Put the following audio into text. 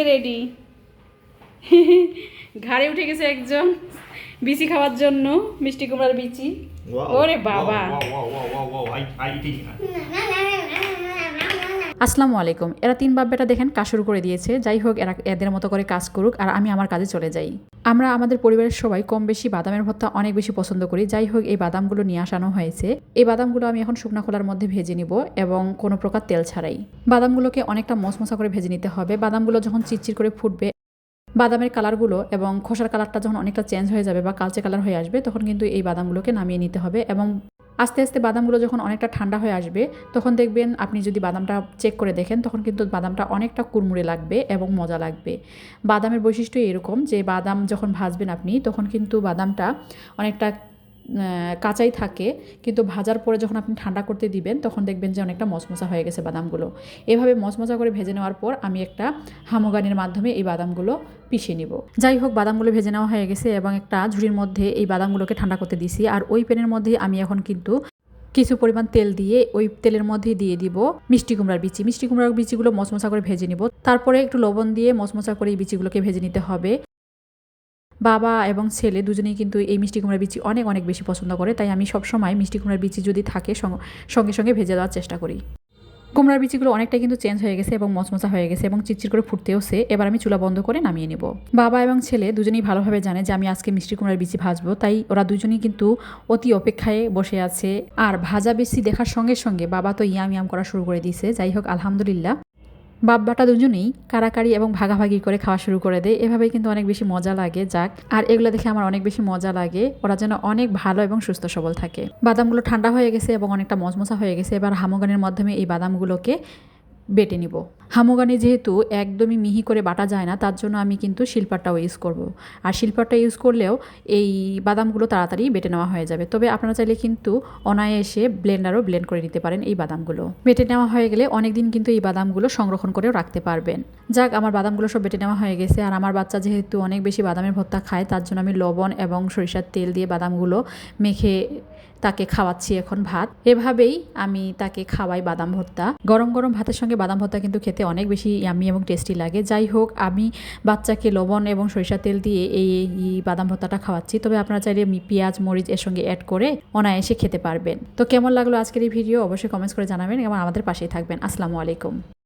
যে রেডি ঘাড়ে উঠে গেছে একজন বিচি খাওয়ার জন্য মিষ্টি কুমড়ার বিচি ওরে বাবা আসসালামু আলাইকুম। এরা তিন বাব্বেটা দেখেন, কাজ শুরু করে দিয়েছে। যাই হোক, এরা এদের মতো করে কাজ করুক আর আমি আমার কাজে চলে যাই। আমরা আমাদের পরিবারের সবাই কম বেশি বাদামের ভর্তা অনেক বেশি পছন্দ করি। যাই হোক, এই বাদামগুলো নিয়ে আসানো হয়েছে। এই বাদামগুলো আমি এখন শুকনা খোলার মধ্যে ভেজে নিব এবং কোনো প্রকার তেল ছাড়াই। বাদামগুলোকে অনেকটা মশমশা করে ভেজে নিতে হবে। বাদামগুলো যখন চিরচির করে ফুটবে, বাদামের কালারগুলো এবং খোসার কালারটা যখন অনেকটা চেঞ্জ হয়ে যাবে বা কালচে কালার হয়ে আসবে, তখন কিন্তু এই বাদামগুলোকে নামিয়ে নিতে হবে এবং আস্তে আস্তে বাদামগুলো যখন অনেকটা ঠান্ডা হয়ে আসবে, তখন দেখবেন আপনি যদি বাদামটা চেক করে দেখেন, তখন কিন্তু বাদামটা অনেকটা কুড়মুড়ে লাগবে এবং মজা লাগবে। বাদামের বৈশিষ্ট্য এরকম যে, বাদাম যখন ভাজবেন আপনি, তখন কিন্তু বাদামটা অনেকটা কাঁচাই থাকে, কিন্তু ভাজার পরে যখন আপনি ঠান্ডা করতে দিবেন, তখন দেখবেন যে অনেকটা মচমচা হয়ে গেছে বাদামগুলো। এভাবে মচমচা করে ভেজে নেওয়ার পর আমি একটা হামোগানের মাধ্যমে এই বাদামগুলো পিষে নিব। যাই হোক, বাদামগুলো ভেজে নেওয়া হয়ে গেছে এবং একটা ঝুড়ির মধ্যে এই বাদামগুলোকে ঠান্ডা করতে দিছি। আর ওই প্যানের মধ্যে আমি এখন কিন্তু কিছু পরিমাণ তেল দিয়ে ওই তেলের মধ্যে দিয়ে দিব মিষ্টি কুমড়ার বিচি। মিষ্টি কুমড়ার বিচিগুলো মচমচা করে ভেজে নিব। তারপরে একটু লবণ দিয়ে মচমচা করে এই বিচিগুলোকে ভেজে নিতে হবে। বাবা এবং ছেলে দুজনেই কিন্তু এই মিষ্টি কুমড়ার বিচি অনেক অনেক বেশি পছন্দ করে। তাই আমি সবসময় মিষ্টি কুমড়ার বিচি যদি থাকে সঙ্গ- সঙ্গে ভেজে দেওয়ার চেষ্টা করি। কুমড়ার বিচিগুলো অনেকটা কিন্তু চেঞ্জ হয়ে গেছে এবং মচমচা হয়ে গেছে এবং চিরচির করে ফুটতেওছে এবার আমি চুলা বন্ধ করে নামিয়ে নেব। বাবা এবং ছেলে দুজনেই ভালোভাবে জানে যে আমি আজকে মিষ্টি কুমড়ার বিচি ভাজবো। তাই ওরা দুজনেই কিন্তু অতি অপেক্ষায় বসে আছে। আর ভাজা বেশি দেখার সঙ্গে সঙ্গে বাবা তো ইয়াম ইয়াম করা শুরু করে দিয়েছে। যাই হোক, আলহামদুলিল্লাহ। বাব্বাটা দুজনেই কারাকারি এবং ভাগাভাগি করে খাওয়া শুরু করে দেয়। এভাবে কিন্তু অনেক বেশি মজা লাগে, যাক। আর এগুলো দেখে আমার অনেক বেশি মজা লাগে। ওরা যেন অনেক ভালো এবং সুস্থ সবল থাকে। বাদামগুলো ঠান্ডা হয়ে গেছে এবং অনেকটা মজমসা হয়ে গেছে। এবার হামোগানের মাধ্যমে এই বাদামগুলোকে বেটে নিব। হামোগানে যেহেতু একদমই মিহি করে বাটা যায় না, তার জন্য আমি কিন্তু শিল্পারটাও ইউজ করব। আর শিল্পারটা ইউজ করলেও এই বাদামগুলো তাড়াতাড়ি বেটে নেওয়া হয়ে যাবে। তবে আপনারা চাইলে কিন্তু অনায়াসে ব্লেন্ডারও ব্লেন্ড করে নিতে পারেন এই বাদামগুলো। বেটে নেওয়া হয়ে গেলে অনেক দিন কিন্তু এই বাদামগুলো সংরক্ষণ করেও রাখতে পারবেন। যাক, আমার বাদামগুলো সব বেটে নেওয়া হয়ে গেছে আর আমার বাচ্চা যেহেতু অনেক বেশি বাদামের ভর্তা খায়, তার জন্য আমি লবণ এবং সরিষার তেল দিয়ে বাদামগুলো মেখে তাকে খাওয়াচ্ছি এখন ভাত। এভাবেই আমি তাকে খাওয়াই বাদাম ভর্তা। গরম গরম ভাতের সঙ্গে বাদাম ভর্তা কিন্তু খেতে অনেক বেশি ইয়ামি এবং টেস্টি লাগে। যাই হোক, আমি বাচ্চাকে লবণ এবং সরিষা তেল দিয়ে এই বাদাম ভর্তাটা খাওয়াচ্ছি। তবে আপনারা চাইলে পেঁয়াজ, মরিচ এর সঙ্গে অ্যাড করে অনায়াসে খেতে পারবেন। তো কেমন লাগল আজকের এই ভিডিও অবশ্যই কমেন্টস করে জানাবেন এবং আমাদের পাশেই থাকবেন। আসসালামু আলাইকুম।